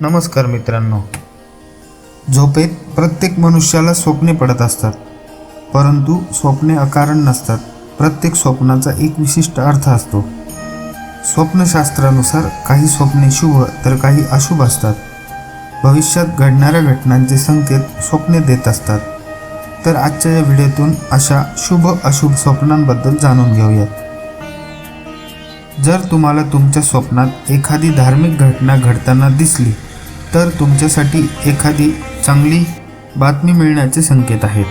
नमस्कार मित्रांनो. झोपेत प्रत्येक मनुष्याला स्वप्ने पडत असतात. परंतु स्वप्ने अकारण नसतात. प्रत्येक स्वप्नाचा एक विशिष्ट अर्थ असतो. स्वप्नशास्त्रानुसार काही स्वप्ने शुभ तर काही अशुभ असतात. भविष्यात घडणाऱ्या घटनांचे संकेत स्वप्ने देत असतात. तर आजच्या या व्हिडिओतून अशा शुभ अशुभ स्वप्नांबद्दल जाणून घेऊयात. जर तुम्हाला तुमच्या स्वप्नात एखादी धार्मिक घटना घडताना दिसली तर तुमच्यासाठी एखादी चांगली बातमी मिळण्याचे संकेत आहेत.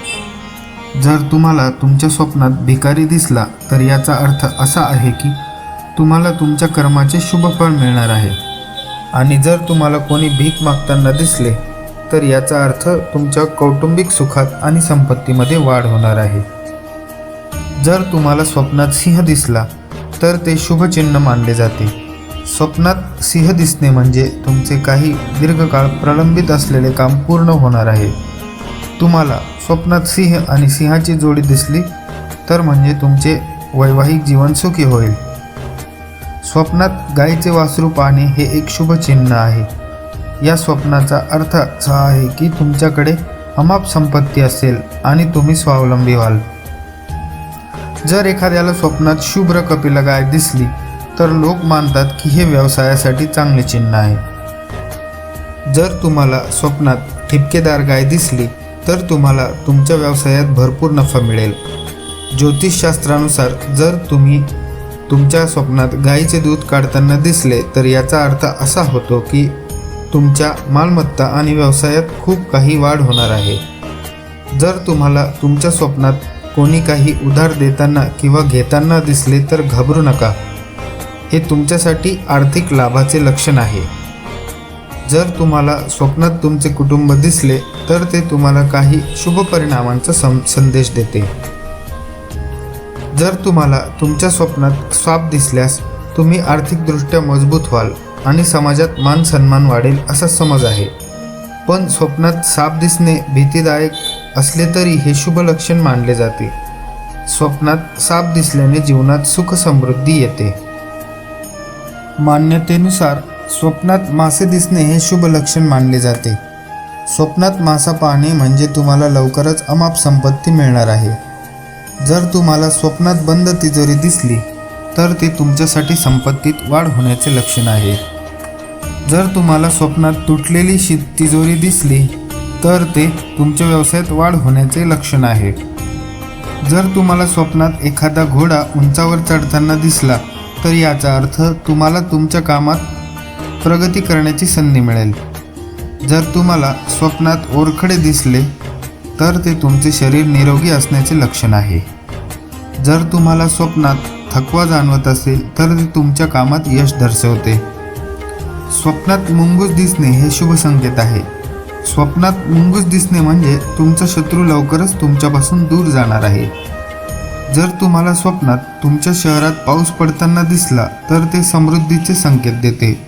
जर तुम्हाला तुमच्या स्वप्नात भिकारी दिसला तर याचा अर्थ असा आहे की तुम्हाला तुमच्या कर्माचे शुभफळ मिळणार आहे. आणि जर तुम्हाला कोणी भीक मागताना दिसले तर याचा अर्थ तुमच्या कौटुंबिक सुखात आणि संपत्तीमध्ये वाढ होणार आहे. जर तुम्हाला स्वप्नात सिंह दिसला तर ते शुभचिन्ह मानले जाते. स्वप्नात सिंह दिसणे म्हणजे तुमचे काही दीर्घकाळ प्रलंबित असलेले काम पूर्ण होणार आहे. तुम्हाला स्वप्नात सिंह आणि सिंहाची जोडी दिसली तर म्हणजे तुमचे वैवाहिक जीवन सुखी होईल. स्वप्नात गायीचे वासरू पाहणे हे एक शुभ चिन्ह आहे. या स्वप्नाचा अर्थ असा आहे की तुमच्याकडे अमाप संपत्ती असेल आणि तुम्ही स्वावलंबी व्हाल. जर एखाद्याला स्वप्नात शुभ्र कपिला गाय दिसली तर लोक मानतात की हे व्यवसायासाठी चांगले चिन्ह आहे. जर तुम्हाला स्वप्नात ठिपकेदार गाय दिसली तर तुम्हाला तुमच्या व्यवसायात भरपूर नफा मिळेल. ज्योतिषशास्त्रानुसार जर तुम्ही तुमच्या स्वप्नात गायीचे दूध काढताना दिसले तर याचा अर्थ असा होतो की तुमच्या मालमत्ता आणि व्यवसायात खूप काही वाढ होणार आहे. जर तुम्हाला तुमच्या स्वप्नात कोणी काही उधार देताना किंवा घेताना दिसले तर घाबरू नका. हे तुमच्यासाठी आर्थिक लाभाचे लक्षण आहे. जर तुम्हाला स्वप्नात तुमचे कुटुंब दिसले तर ते तुम्हाला काही शुभ परिणामांचा सं संदेश देते. जर तुम्हाला तुमच्या स्वप्नात साप दिसल्यास तुम्ही आर्थिकदृष्ट्या मजबूत व्हाल आणि समाजात मान सन्मान वाढेल असा समज आहे. पण स्वप्नात साप दिसणे भीतीदायक असले तरी हे शुभ लक्षण मानले जाते. स्वप्नात साप दिसल्याने जीवनात सुख समृद्धी येते. मान्यतेनुसार स्वप्नात मासे दिसणे हे शुभ लक्षण मानले जाते. स्वप्नात मासा पाहणे म्हणजे तुम्हाला लवकरच अमाप संपत्ती मिळणार आहे. जर तुम्हाला स्वप्नात बंद तिजोरी दिसली तर ते तुमच्यासाठी संपत्तीत वाढ होण्याचे लक्षण आहे. जर तुम्हाला स्वप्नात तुटलेली शि तिजोरी दिसली तर ते तुमच्या व्यवसायात वाढ होण्याचे लक्षण आहे. जर तुम्हाला स्वप्नात एखादा घोडा उंचावर चढताना दिसला तर याचा अर्थ तुम्हाला तुमच्या कामात प्रगती करण्याची संधी मिळेल. जर तुम्हाला स्वप्नात ओरखडे दिसले तर ते तुमचे शरीर निरोगी असण्याचे लक्षण आहे. जर तुम्हाला स्वप्नात थकवा जाणवत असेल तर ते तुमच्या कामात यश दर्शवते. स्वप्नात मुंगूस दिसणे हे शुभ संकेत आहे. स्वप्नात मुंगूस दिसणे म्हणजे तुमचा शत्रू लवकरच तुमच्यापासून दूर जाणार आहे. जर तुम्हाला स्वप्नात तुमच्या शहरात पाऊस पडताना दिसला तर ते समृद्धीचे संकेत देते.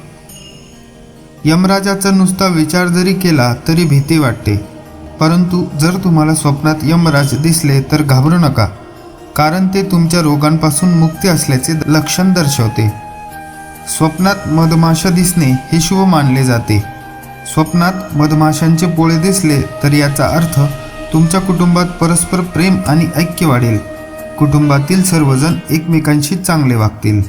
यमराजाचा नुसता विचार जरी केला तरी भीती वाटते. परंतु जर तुम्हाला स्वप्नात यमराज दिसले तर घाबरू नका. कारण ते तुमच्या रोगांपासून मुक्ती असल्याचे लक्षण दर्शवते. स्वप्नात मधमाशा दिसणे हे शुभ मानले जाते. स्वप्नात मधमाशांचे पोळे दिसले तर याचा अर्थ तुमच्या कुटुंबात परस्पर प्रेम आणि ऐक्य वाढेल. कुटुंबातील सर्वजण एकमेकांशी चांगले वागतील.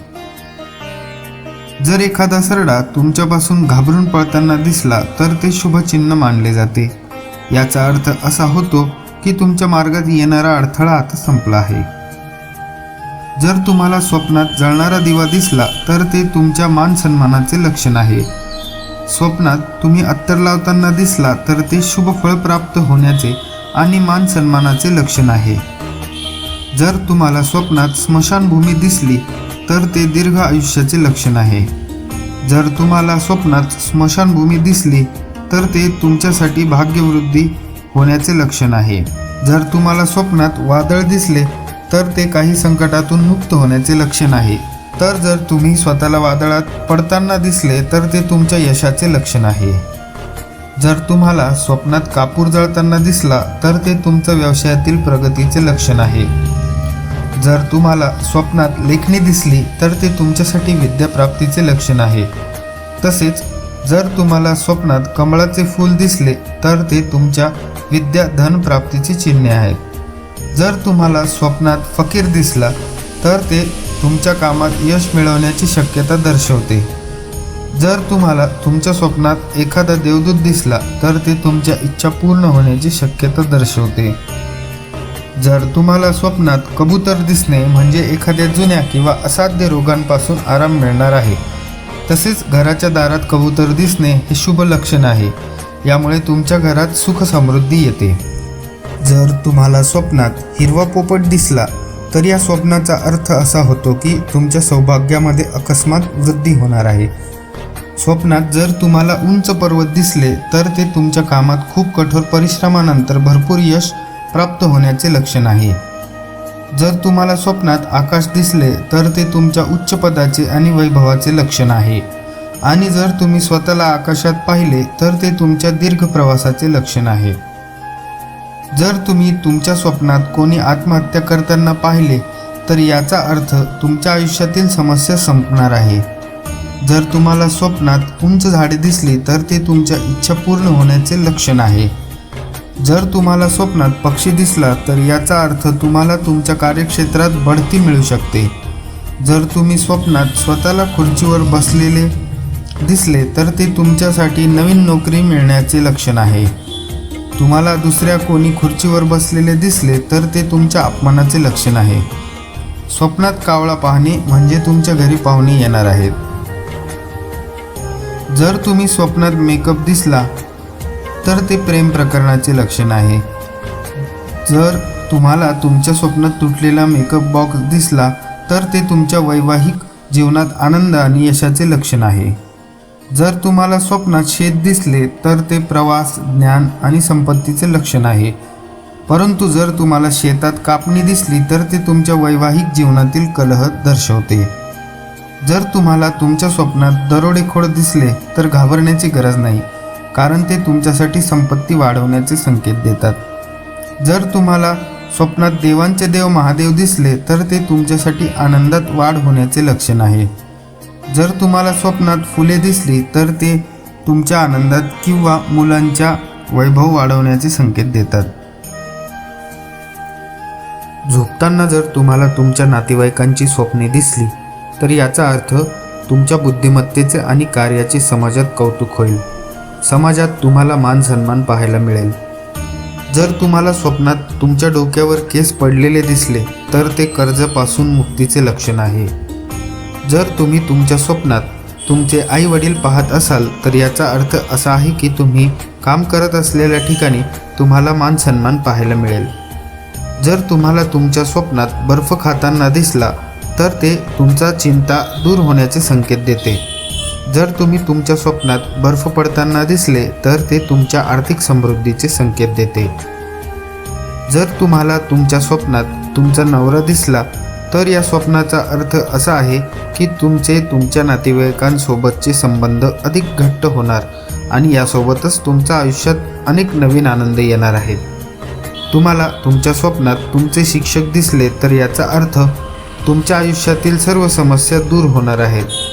जर एखादा सरडा तुमच्यापासून घाबरून पळताना दिसला तर ते शुभचिन्ह मानले जाते. याचा अर्थ असा होतो की तुमच्या मार्गात येणारा अडथळा आता संपला आहे. जर तुम्हाला स्वप्नात जळणारा दिवा दिसला तर ते तुमच्या मान सन्मानाचे लक्षण आहे. स्वप्नात तुम्ही अत्तर लावताना दिसला तर ते शुभ फळ प्राप्त होण्याचे आणि मान सन्मानाचे लक्षण आहे. जर तुम्हाला स्वप्नात स्मशानभूमी दिसली तर ते दीर्घ आयुष्याचे लक्षण आहे. जर तुम्हाला स्वप्नात स्मशानभूमी दिसली तर ते तुमच्यासाठी भाग्यवृद्धी होण्याचे लक्षण आहे. जर तुम्हाला स्वप्नात वादळ दिसले तर ते काही संकटातून मुक्त होण्याचे लक्षण आहे. तर जर तुम्ही स्वतःला वादळात पडताना दिसले तर ते तुमच्या यशाचे लक्षण आहे. जर तुम्हाला स्वप्नात कापूर जळताना दिसला तर ते तुमच्या व्यवसायातील प्रगतीचे लक्षण आहे. जर तुम्हाला स्वप्नात लेखणी दिसली तर ते तुमच्यासाठी विद्याप्राप्तीचे लक्षण आहे. तसेच जर तुम्हाला स्वप्नात कमळाचे फूल दिसले तर ते तुमच्या विद्या धन प्राप्तीची चिन्हे आहेत. जर तुम्हाला स्वप्नात फकीर दिसला तर ते तुमच्या कामात यश मिळवण्याची शक्यता दर्शवते. जर तुम्हाला तुमच्या स्वप्नात एखादा देवदूत दिसला तर ते तुमच्या इच्छा पूर्ण होण्याची शक्यता दर्शवते. जर तुम्हाला स्वप्नात कबूतर दिसणे म्हणजे एखाद्या जुन्या किंवा असाध्य रोगांपासून आराम मिळणार आहे. तसेच घराच्या दारात कबूतर दिसणे हे शुभ लक्षण आहे. यामुळे तुमच्या घरात सुख समृद्धी येते. जर तुम्हाला स्वप्नात हिरवा पोपट दिसला तर या स्वप्नाचा अर्थ असा होतो की तुमच्या सौभाग्यामध्ये अकस्मात वृद्धी होणार आहे. स्वप्नात जर तुम्हाला उंच पर्वत दिसले तर ते तुमच्या कामात खूप कठोर परिश्रमानंतर भरपूर यश प्राप्त होण्याचे लक्षण आहे जर तुम्हाला स्वप्नात आकाश दिसले तर ते तुमच्या उच्च पदाचे आणि वैभवाचे लक्षण आहे. आणि जर तुम्ही स्वतःला आकाशात पाहिले तर ते तुमच्या दीर्घ प्रवासाचे लक्षण आहे. जर तुम्ही तुमच्या स्वप्नात कोणी आत्महत्या करताना पाहिले तर याचा अर्थ तुमच्या आयुष्यातील समस्या संपणार आहे. जर तुम्हाला स्वप्नात उंच झाडे दिसली तर ते तुमच्या इच्छा पूर्ण होण्याचे लक्षण आहे. जर तुम्हाला स्वप्नात पक्षी दिसला तर याचा अर्थ तुम्हाला तुमच्या कार्यक्षेत्रात बढती मिळू शकते. जर तुम्ही स्वप्नात स्वतःला खुर्चीवर बसलेले दिसले तर ते तुमच्यासाठी नवीन नोकरी मिळण्याचे लक्षण आहे. तुम्हाला दुसऱ्या कोणी खुर्चीवर बसलेले दिसले तर ते तुमच्या अपमानाचे लक्षण आहे. स्वप्नात कावळा पाहणे म्हणजे तुमच्या घरी पाहुणे येणार आहेत. जर तुम्ही स्वप्नात मेकअप दिसला तर ते प्रेम प्रकरणाचे लक्षण आहे. जर तुम्हाला तुमच्या स्वप्नात तुटलेला मेकअप बॉक्स दिसला तर ते तुमच्या वैवाहिक जीवनात आनंद आणि यशाचे लक्षण आहे. जर तुम्हाला स्वप्नात शेत दिसले तर ते प्रवास ज्ञान आणि संपत्तीचे लक्षण आहे. परंतु जर तुम्हाला शेतात कापणी दिसली तर ते तुमच्या वैवाहिक जीवनातील कलह दर्शवते. जर तुम्हाला तुमच्या स्वप्नात दरोडेखोर दिसले तर घाबरण्याची गरज नाही. कारण ते तुमच्यासाठी संपत्ती वाढवण्याचे संकेत देतात. जर तुम्हाला स्वप्नात देवांचे देव महादेव दिसले तर ते तुमच्यासाठी आनंदात वाढ होण्याचे लक्षण आहे. जर तुम्हाला स्वप्नात फुले दिसली तर ते तुमच्या आनंदात किंवा मुलांच्या वैभव वाढवण्याचे संकेत देतात. झोपताना जर तुम्हाला तुमच्या नातेवाईकांची स्वप्ने दिसली तर याचा अर्थ तुमच्या बुद्धिमत्तेचे आणि कार्याचे समाजात कौतुक होईल. समाजात तुम्हाला मान सन्मान पाहायला मिळेल. जर तुम्हाला स्वप्नात तुमच्या डोक्यावर केस पडलेले दिसले तर ते कर्जपासून मुक्तीचे लक्षण आहे. जर तुम्ही तुमच्या स्वप्नात तुमचे आई वडील पाहत असाल तर याचा अर्थ असा आहे की तुम्ही काम करत असलेल्या ठिकाणी तुम्हाला मान सन्मान पाहायला मिळेल. जर तुम्हाला तुमच्या स्वप्नात बर्फ खाताना दिसला तर ते तुमचा चिंता दूर होण्याचे संकेत देते. जर तुम्ही तुमच्या स्वप्नात बर्फ पडताना दिसले तर ते तुमच्या आर्थिक समृद्धीचे संकेत देते. जर तुम्हाला तुमच्या स्वप्नात तुमचा नवरा दिसला तर या स्वप्नाचा अर्थ असा आहे की तुमचे तुमच्या नातेवाईकांसोबतचे संबंध अधिक घट्ट होणार आणि यासोबतच तुमच्या आयुष्यात अनेक नवीन आनंद येणार आहेत. तुम्हाला तुमच्या स्वप्नात तुमचे शिक्षक दिसले तर याचा अर्थ तुमच्या आयुष्यातील सर्व समस्या दूर होणार आहेत.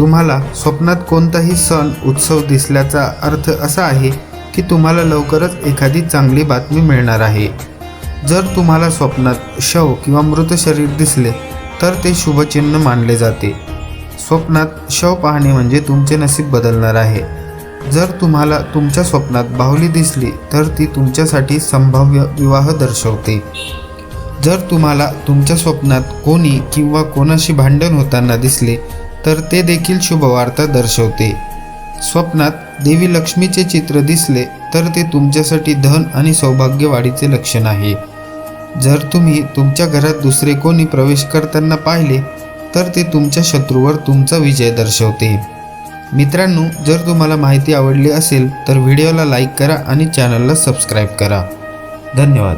तुम्हाला स्वप्नात कोणताही सण उत्सव दिसल्याचा अर्थ असा आहे की तुम्हाला लवकरच एखादी चांगली बातमी मिळणार आहे. जर तुम्हाला स्वप्नात शव किंवा मृत शरीर दिसले तर ते शुभचिन्ह मानले जाते. स्वप्नात शव पाहणे म्हणजे तुमचे नसीब बदलणार आहे. जर तुम्हाला तुमच्या स्वप्नात बाहुली दिसली तर ती तुमच्यासाठी संभाव्य विवाह दर्शवते. जर तुम्हाला तुमच्या स्वप्नात कोणी किंवा कोणाशी भांडण होताना दिसले तर ते देखील शुभवार्ता दर्शवते. स्वप्नात देवी लक्ष्मीचे चित्र दिसले तर ते तुमच्यासाठी धन आणि सौभाग्य वाढीचे लक्षण आहे. जर तुम्ही तुमच्या घरात दुसरे कोणी प्रवेश करताना पाहिले तर ते तुमच्या शत्रूवर तुमचा विजय दर्शवते. मित्रांनो जर तुम्हाला माहिती आवडली असेल तर व्हिडिओला लाईक करा आणि चॅनलला सबस्क्राईब करा. धन्यवाद.